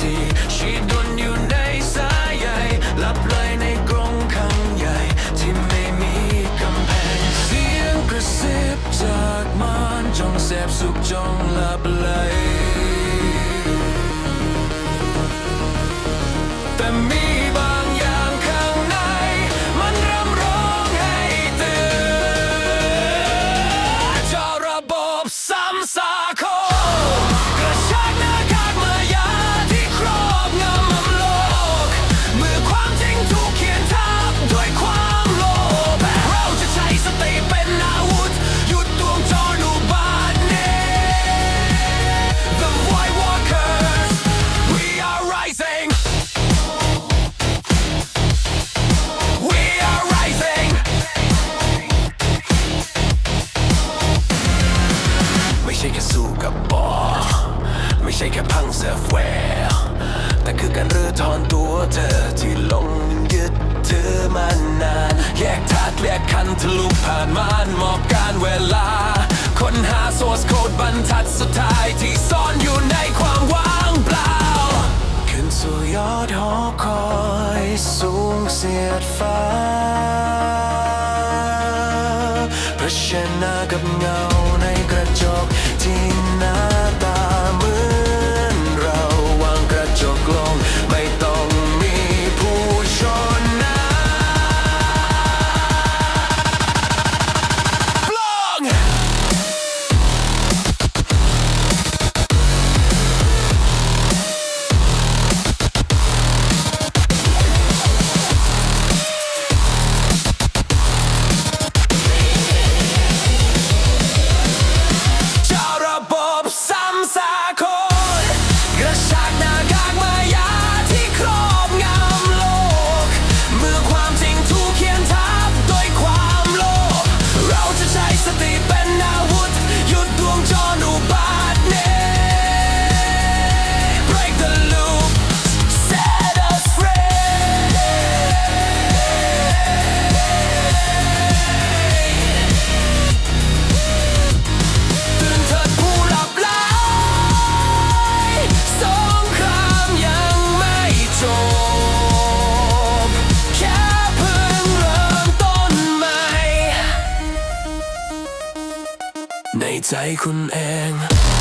ชีดนอยู่ในสายใหญ่ลับเลในกรงขังใหญ่ ที่ไม่มีกำแพง เสียงกระซิบจากมานจงเสพสุขจงหลับไหล ใช่แค่พังเซิร์ฟแวร์แต่คือการรื้อถอนตัวเธอที่ลงยึดถือมานาน แยกทาตุแยกคันทะลุผ่านม่านหมอบการเวลา ค้นหาโซสโคดบรรทัดสุดท้ายที่ซ่อนอยู่ในความว่างเปล่า ขึ้นสู่ยอดหอคอยสูงเสียดฟ้าเผชิญหน้ากับเงา ในใจคุณเอง